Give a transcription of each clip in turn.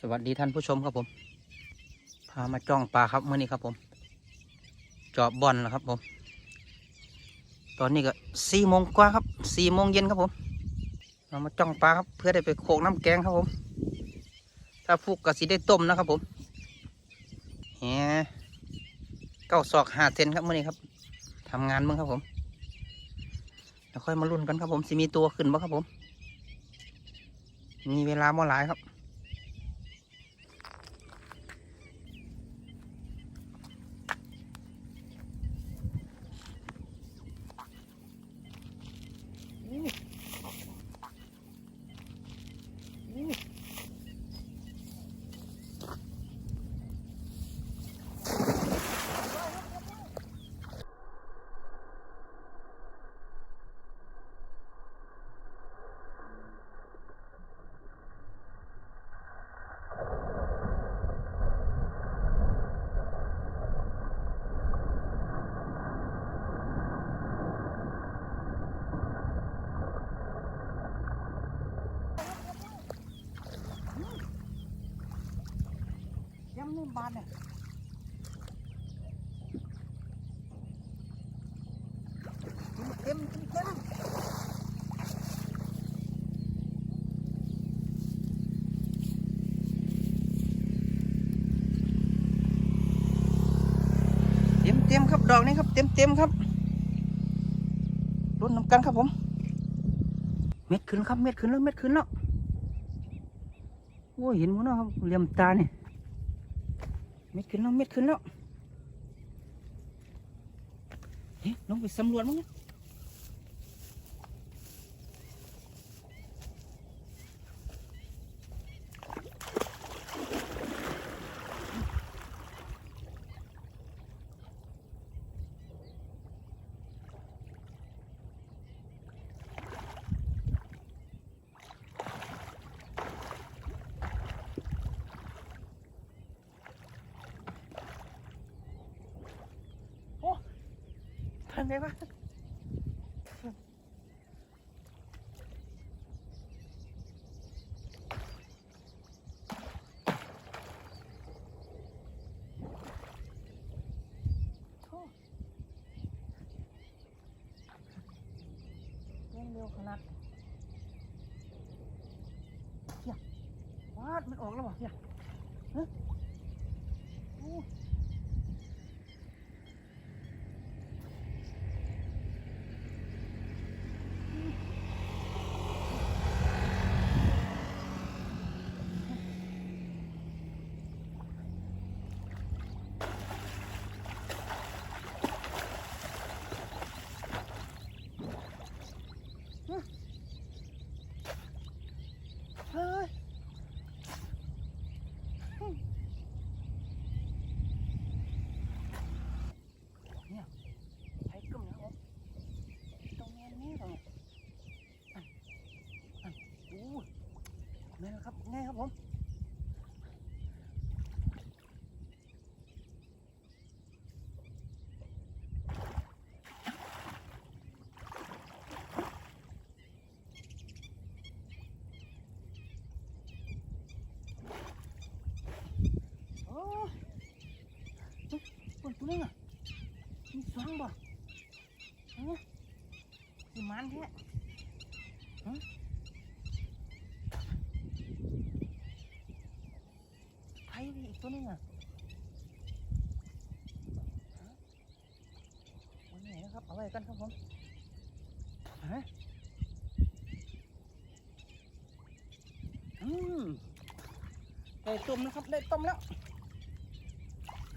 สวัสดีท่านผู้ชมครับผม พามาจ้องปลาครับเมื่อนี้ครับผม จอบบอลแล้วครับผม ตอนนี้ก็สี่โมงกว่าครับสี่โมงเย็นครับผม เรามาจ้องปลาครับเพื่อได้ไปโขกน้ำแกงครับผม ถ้าฟุกก็สิได้ต้มนะครับผมแหเก้าศอกห้าเซนครับเมื่อนี้ครับทำงานมึงครับผมแล้วค่อยมาลุ้นกันครับผมสิมีตัวขึ้นบ่ครับผม มีเวลาเมื่อหลายครับ ย้ำนี่บานเนี่ยเต็มเต็มเต็มเต็มครับดอกนี้ครับเต็มเต็มครับรุ่นน้ำกันครับผม เม็ดขึ้นครับเม็ดขึ้นแล้วเม็ดขึ้นแล้วโอ้เห็นมั้งเนาะครับเหลี่ยมตาเนี่ย เม็ดขึ้นแล้วเม็ดขึ้นแล้วเฮ้ยน้องไปสำรวจมั้ง ทำไงวะโถ่เร็วขนาดเฮียวาดมันออกแล้ววะเฮียฮะโอ้ เฮ้ยเนี่ยไอ้กลุ่มนะครับตรงนี้นี่ตรงนี้อันอันโอ้ยแม่นแล้วครับแน่ครับผมโอ้ยเฮ้ยคนตัวนึงอะมีสองบ่เฮ้ยสิมันแท้ฮะใคร นี่อีกตัวนึงอะวันไหนนะครับ เอาไว้กันครับผมฮะอืมได้ต้มนะครับ ได้ต้มแล้ว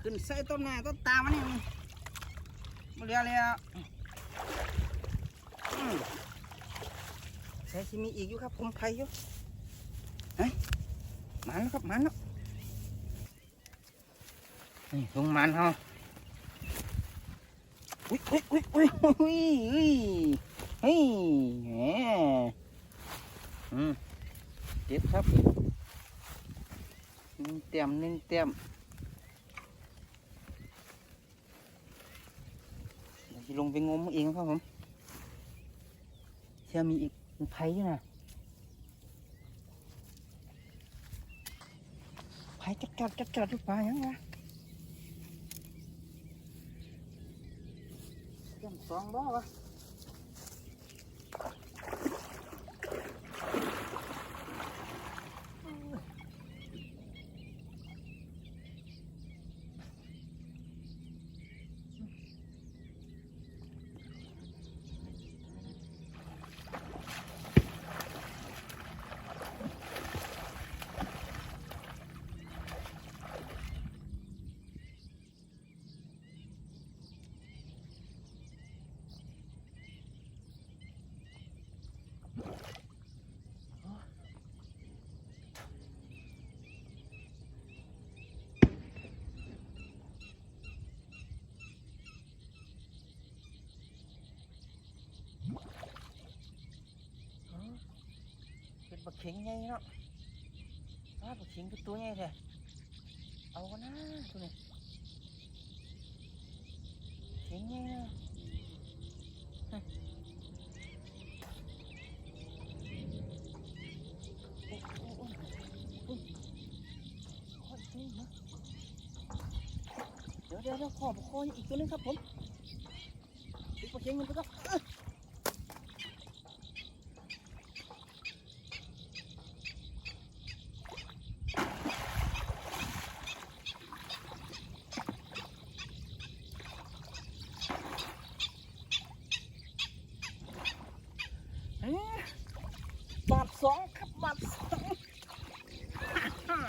ขึ้นใส่ต้นหน้าต้นตามันนี่มาเรียเลยอะใส่ที่มีอีกอยู่ครับผมไผ่อยู่เฮ้ยมันแล้วครับมันแล้ว นี่ลงมันเฮาอุ้ยอุ้ยอุ้ยอุ้ยอุ้ยอุ้ยเฮ้ยแหมอืมเจ็บครับหนึ่งเต็มหนึ่งเต็มเดี๋ยวจะลงไปงมเองครับผมเชื่อมีอีกมีไผ่ด้วยนะายจัดจัดจัดจัดทุกปลายังวะเตรียม สองบ่วะ เป็นเข็งไงเนาะอ้าวปลาเข็งคือตัวใหญ่แท้เอากันนะตัวนี้เข็งไงนะฮะโอ้โอ้โอ้โอ้โอ้ยเข็งนะเดี๋ยวเดี๋ยวขอปลาคออีกตัวหนึงครับผมอีกปลาเข็งมันไปครับเอ้ย เอ๊ะบาทสองครับบาทสองฮ่า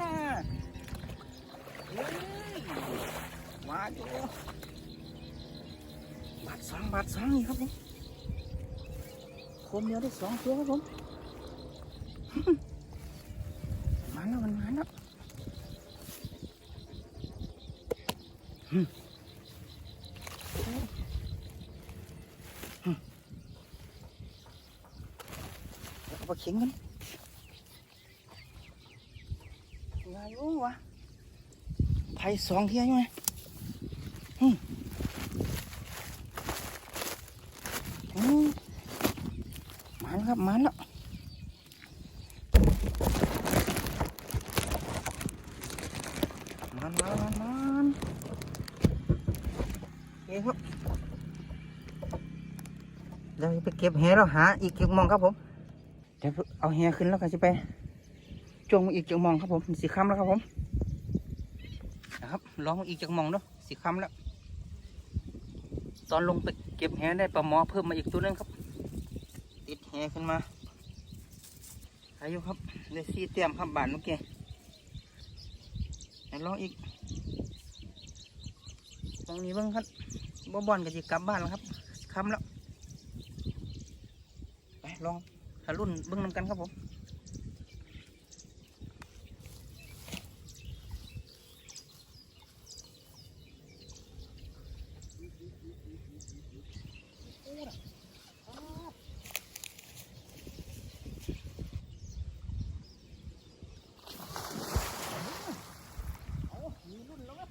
ฮ่าเฮ้ยมาอยู่บาทสองบาทสองนี่ครับผมคนเดียวได้สองตัวครับผมมาแล้วมันมาแล้วเอาไปเข็งกันงาอยู่วะไทยสองเทียอยู่ไหมอืมอืมมัน ครับมันแล้วมันมันมันมันโอเคครับเดี๋ยวไปเก็บแหแล้วหาอีกเก็บมองครับผมเดี๋ยวเอาแหขึ้นแล้วก็จะไปจงอีกจังมองครับผมสีคำแล้วครับผมนะครับลองอีกจังมองเนาะสีคำแล้ว ตอนลงไปเก็บแหได้ปลาหมอเพิ่มมาอีกตัวนึงครับ ติดแหขึ้นมาอายุครับได้ซี่เตรียมครับบานเมื่อกี้ไหนลองอีกตรงนี้เบ้างครับบ่บอลกับจีกลับบ้านแล้วครับคำแล้วไปลองหารุ่นเบิ้งนำกันครับผมเอามีรุ่นแล้วครับ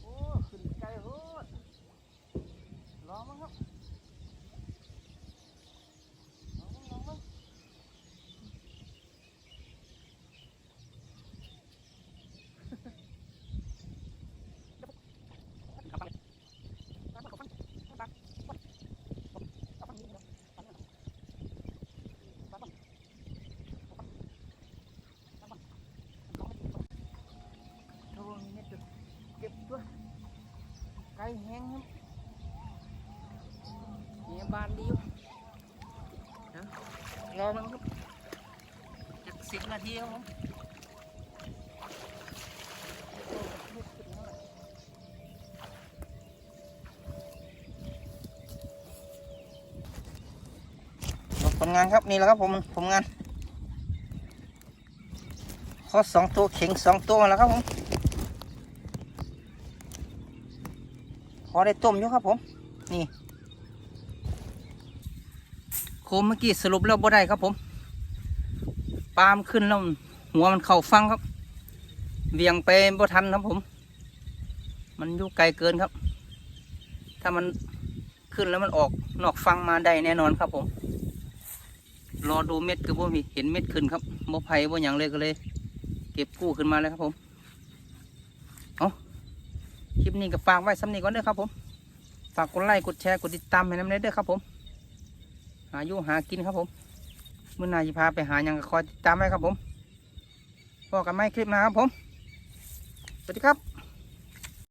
โอ้ขึ้นไกลโหดรอมั้งครับ ลองลองลองโทรนี่จะเก็บตัว ไก่แห้งครับเนี่ยบานดีอยู่รอมันครับจะสิบนาทีครับผมผลงานครับนี่แหละครับผมผลงานข้อสองตัวเข่งสองตัวแล้วครับผม อได้ต้มอยู่ครับผม นี่โคมเมื่อกี้สรุปแล้วบ่ได้ครับผม ปามขึ้นแล้วหัวมันเข่าฟังครับเบี่ยงไปบ่ทันครับผม มันอยู่ไกลเกินครับ ถ้ามันขึ้นแล้วมันออกนอกฟังมาได้แน่นอนครับผม รอดูเม็ดก็บ่มีเห็นเม็ดขึ้นครับบ่ไผ่บ่หยังเลยก็เลย เก็บกู้ขึ้นมาเลยครับผม คลิปนี้ก็ฝากไว้สำนีก่อนเด้อครับผมฝากกดไลค์กดแชร์กดติดตามให้น้ำเนยเด้อครับผม หาอยู่หากินครับผมเมื่อนายจะพาไปหาอย่างก็คอยติดตามไว้ครับผมพบกันไม่คลิปหนะครับผมสวัสดีครับ